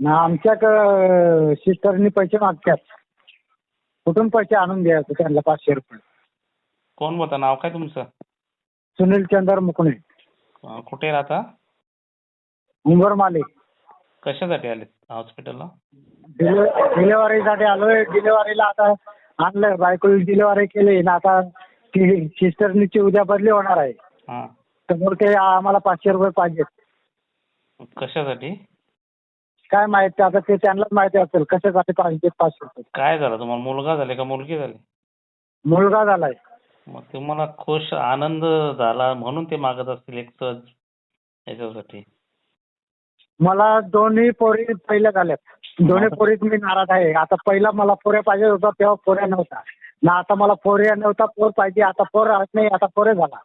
ना आमच्या सिस्टरनी पैसे मागतात. कुठून पैसे आणून द्यायचे त्यांना पाचशे रुपये? कोण बोलता? नाव काय तुमचं? सुनील चंद्र मुकणे अं, कुठे राहता? उंबरमाले कशासाठी आले हॉस्पिटलला डिलेवरीसाठी आलोय. डिलेवरीला आता आणलं. बायको डिलेवरी केली. ना आता ती सिस्टरनीची उद्या बदली होणार आहे. हां. तर मग ते आम्हाला पाचशे रुपये पाहिजेत. कशासाठी? काय माहिती आता ते त्यांनाच माहिती असेल कशासाठी पाहिजे पाचशे रुपये काय झालं तुम्हाला? मुलगा झाले का? मुलगी झाली? मुलगा झालाय. मग तुम्हाला खुश आनंद झाला म्हणून ते मागत असतील एक सहज याच्यासाठी. मला दोन्ही पोरी पहिल्या झाल्यात. दोन्ही पोरीत मी नाराज आहे. आता पहिला मला पोऱ्या पाहिजे होता तेव्हा पोऱ्या नव्हता. ना आता मला पोऱ्या नव्हता पोर पाहिजे. आता पोर राहत नाही आता पोरे झाला.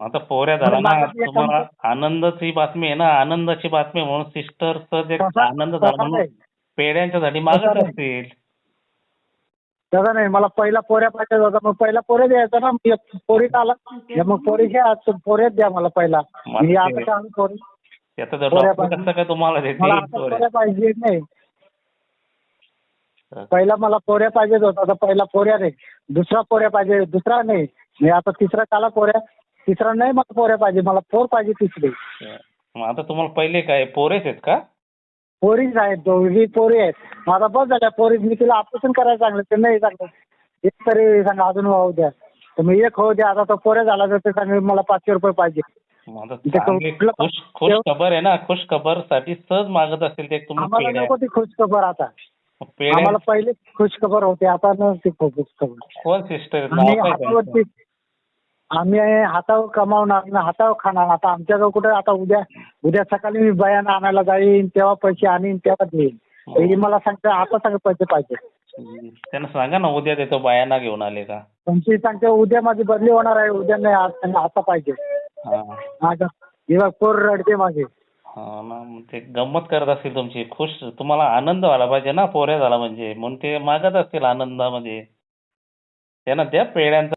आता पोऱ्या झाला ना तुम्हाला आनंदाची बातमी आहे ना आनंदाची बातमी म्हणून सिस्टर तसा- आनंद झाला म्हणून नाही. पेढ्यांच्यासाठी मागत. असतील. तसं नाही. मला पहिला पोऱ्या पाहिजे होता मग पहिला पोरे द्यायचा ना. मी पोरीत आला मग पोरी घ्या पोरेच द्या मला पहिला. मी आता पोरी त्याचं पोऱ्या डॉक्टर. कसं काय तुम्हाला मला आता पोऱ्या? पोऱ्या पाहिजे नाही. पहिला मला पोऱ्या पाहिजेच होता आता पहिला पोऱ्या नाही. दुसरा पोऱ्या पाहिजे दुसरा नाही. मी आता तिसरा काला पोऱ्या. तिसरा नाही मला पोऱ्या पाहिजे मला पोर पाहिजे तिसरी. मग आता तुम्हाला पहिले काय पोरेच आहेत का? पोरीच आहेत दोघी पोरी आहेत. माझा बस झाल्या पोरी मी तिला ऑपरेशन करायला सांगलं ते नाही सांगलं एक तरी सांगा अजून वाहू द्या. तर मी एक होऊ द्या आता तो पोऱ्या झाला तर ते सांगेल मला पाचशे रुपये पाहिजे. मग आता ते चांगली कुठलं- खुश खुश खबर आहे ना खुश खबरसाठी सहज मागत असतील ते तुम्ही आम्हाला पेढ्या नको ती खुश खबर आता पेढ्या आम्हाला पहिले खुश खबर होती आता न ती खुश खबर कोण सिस्टर काय त्यांचं? हातावरती आम्ही हातावर कमावणार ना हातावर खाणार. आता आमच्याकडे कुठे आता उद्या उद्या सकाळी मी बयान आणायला जाईन तेव्हा पैसे आणीन तेव्हा देईन. हे मला सांगते आता सगळे पैसे पाहिजे. त्यांना सांगा ना उद्या देतो बायांना घेऊन आले का? तुमची सांगते उद्या माझी बदली होणार आहे उद्या नाही आज सांगा आता पाहिजे. हा. माझा पोर रडते माझी. हा ना मग ते गंमत करत असतील तुमची. खुश तुम्हाला आनंद व्हायला पाहिजे ना पोऱ्या झाला म्हणजे. म्हणून ते मागत असतील आनंदामध्ये. त्यांना द्या पेढ्यांचा